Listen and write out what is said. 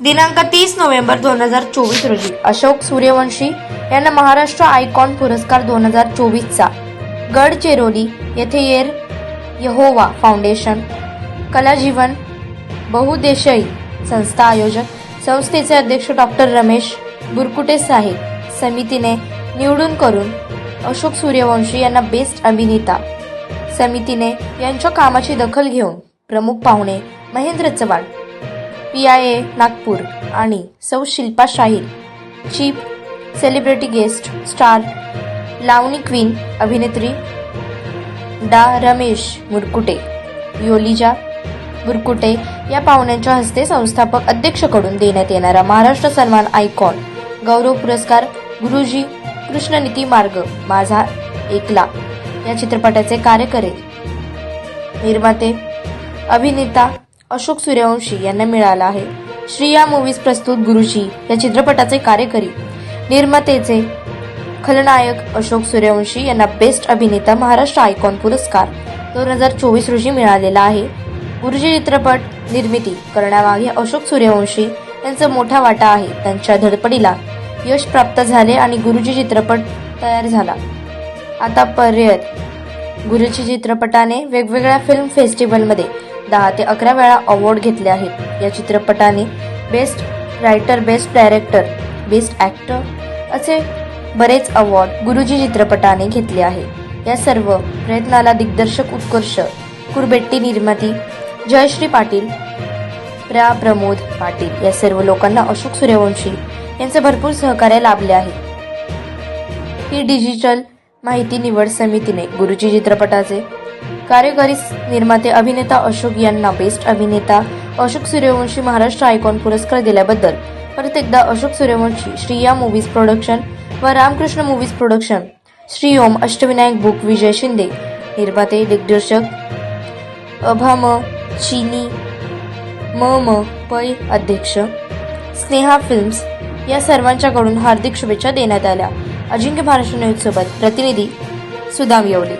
दिनांक तीस नोव्हेंबर दोन हजार चोवीस रोजी अशोक सूर्यवंशी यांना महाराष्ट्र आयकॉन पुरस्कार दोन हजार चोवीसचा. गडचिरोली येथे येर यहोवा फाउंडेशन कलाजीवन बहुदेशीय संस्था आयोजक संस्थेचे अध्यक्ष डॉक्टर रमेश बुरकुटे साहेब समितीने निवडून करून अशोक सूर्यवंशी यांना बेस्ट अभिनेता समितीने यांच्या कामाची दखल घेऊन प्रमुख पाहुणे Mahendra Chavan P I A Nagpur आणि सौ Shilpa Shahir chief celebrity guest star Lavani queen अभिनेत्री डा. रमेश मुरकुटे योलिजा बुरकुटे या पाहुण्यांच्या हस्ते संस्थापक अध्यक्षकडून देण्यात येणारा महाराष्ट्र सन्मान आयकॉन गौरव पुरस्कार गुरुजी कृष्णनीती मार्ग माझा एकला या चित्रपटाचे कार्य करेल निर्माते अभिनेता अशोक सूर्यवंशी यांना मिळाला आहे. श्रीया मूवीज प्रस्तुत गुरुजी या चित्रपटाचे कार्यकरी. निर्मातेचे खलनायक अशोक सूर्यवंशी यांना बेस्ट अभिनेता महाराष्ट्र आयकॉन पुरस्कार. दोन हजार चोवीस रोजी मिळालेला आहे. गुरुजी चित्रपट निर्मिती करण्यामागे अशोक सूर्यवंशी यांचा मोठा वाटा आहे. त्यांच्या धडपडीला यश प्राप्त झाले आणि गुरुजी चित्रपट तयार झाला. आतापर्यंत गुरुजी चित्रपटाने वेगवेगळ्या फिल्म फेस्टिवलमध्ये दहा ते अकरा वेळा अवॉर्ड घेतले आहेत. या चित्रपटाने best writer best director best actor असे बरेच अवॉर्ड गुरुजी चित्रपटाने घेतले आहे. या सर्व प्रयत्नाला दिग्दर्शक उत्कर्ष कुरबेट्टी निर्माती जयश्री पाटील प्रा प्रमोद पाटील या सर्व लोकांना अशोक सूर्यवंशी यांचे भरपूर सहकार्य लाभले आहे. ही डिजिटल माहिती निवड समितीने गुरुजी चित्रपटाचे कार्यकारी निर्माते अभिनेता अशोक यांना बेस्ट अभिनेता अशोक सूर्यवंशी महाराष्ट्र आयकॉन पुरस्कार दिल्याबद्दल परत एकदा अशोक सूर्यवंशी श्रीया मूवीज प्रोडक्शन व Ramkrishna movies production Shri Om Ashtavinayak book Vijay Shinde निर्माते दिग्दर्शक अभाम चिनी म म पै अध्यक्ष स्नेहा फिल्म्स या सर्वांच्याकडून हार्दिक शुभेच्छा देण्यात आल्या. अजिंक्य महाराष्ट्र न्यूज सोबत प्रतिनिधी सुदाम येवले.